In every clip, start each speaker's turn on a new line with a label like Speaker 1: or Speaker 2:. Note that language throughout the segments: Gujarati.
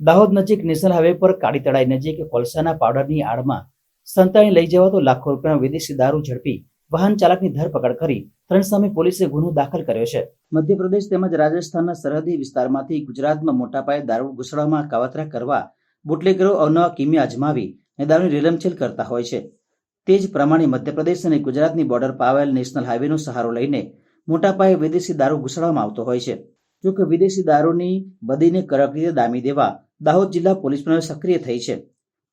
Speaker 1: દાહોદ નજીક નેશનલ હાઈવે પર કાળી તળાઈ નજીક કોલસાના પાવડરની આડમાં સંતાણી લઈ જવાતો લાખો રૂપિયાનો વિદેશી દારૂ ઝડપી વાહન ચાલકની ધરપકડ કરી ત્રણ સામે પોલીસે ગુનો દાખલ કર્યો છે. મધ્યપ્રદેશ તેમજ રાજસ્થાનના સરહદી વિસ્તારમાંથી ગુજરાતમાં મોટા પાયે દારૂ ઘૂસડવામાં કાવતરા કરવા બુટલેગરો અવનવા કિમી અજમાવી અને દારૂની રેલમછેલ કરતા હોય છે. તે જ પ્રમાણે મધ્યપ્રદેશ અને ગુજરાતની બોર્ડર પર આવેલ નેશનલ હાઈવેનો સહારો લઈને મોટા પાયે વિદેશી દારૂ ઘૂસડવામાં આવતો હોય છે. જો કે વિદેશી દારૂની બદીને કડક રીતે દામી દેવા દાહોદ જિલ્લા પોલીસ પણ સક્રિય થઈ છે.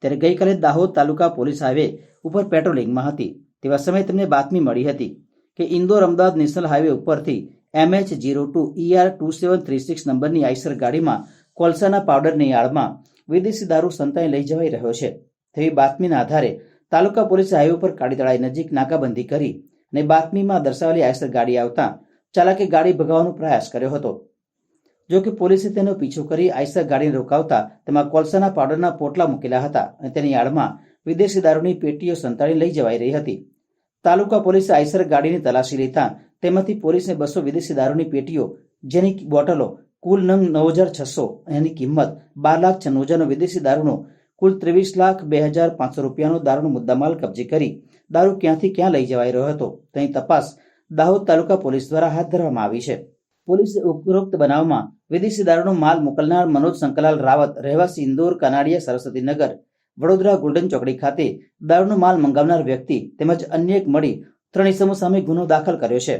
Speaker 1: ત્યારે ગઈકાલે દાહોદ તાલુકા પોલીસ હાઈવે ઉપર પેટ્રોલિંગમાં હતી. તેવા સમયે તેમને બાતમી મળી હતી કે ઇન્દોર અમદાવાદ નેશનલ હાઈવે ઉપરથી MH zero two ER two seven three six નંબરની આઈસર ગાડીમાં કોલસાના પાવડરની આડમાં વિદેશી દારૂ સંતાઈ લઈ જવાઈ રહ્યો છે. તેવી બાતમીના આધારે તાલુકા પોલીસે હાઈવે પર કાળીતળાઈ નજીક નાકાબંધી કરી અને બાતમીમાં દર્શાવેલી આઈસર ગાડી આવતા ચાલકે ગાડી ભગાવવાનો પ્રયાસ કર્યો હતો. જો કે પોલીસે તેનો પીછો કરી આઈસર ગાડીને રોકાવતા તેમાં કોલસાના પાવડરના પોટલા મૂકેલા હતા અને તેની આડમાં વિદેશી દારૂની પેટીઓ સંતાડી લઈ જવાઈ રહી હતી. તાલુકા પોલીસે આઈસર ગાડીની તલાશી લેતા તેમાંથી પોલીસને બસો વિદેશી દારૂની પેટીઓ, જેની બોટલો કુલ નંગ નવ હજાર છસો એની કિંમત બાર લાખ છન્નું હજારનો વિદેશી દારૂનો કુલ ત્રેવીસ લાખ બે હજાર પાંચસો રૂપિયાનો દારૂનો મુદ્દામાલ કબજે કરી દારૂ ક્યાંથી ક્યાં લઈ જવાઈ રહ્યો હતો તેની તપાસ દાહોદ તાલુકા પોલીસ દ્વારા હાથ ધરવામાં આવી છે. પોલીસે ઉપરોક્ત બનાવમાં વિદેશી દારૂનો માલ મોકલનાર મનોજ શંકરલાલ રાવત, રહેવાસી ઇન્દોર, કનાડિયા સરસ્વતીનગર વડોદરા ગોલ્ડન ચોકડી ખાતે દારૂનો માલ મંગાવનાર વ્યક્તિ તેમજ અન્ય એક મળી ત્રણ ઇસમો સામે ગુનો દાખલ કર્યો છે.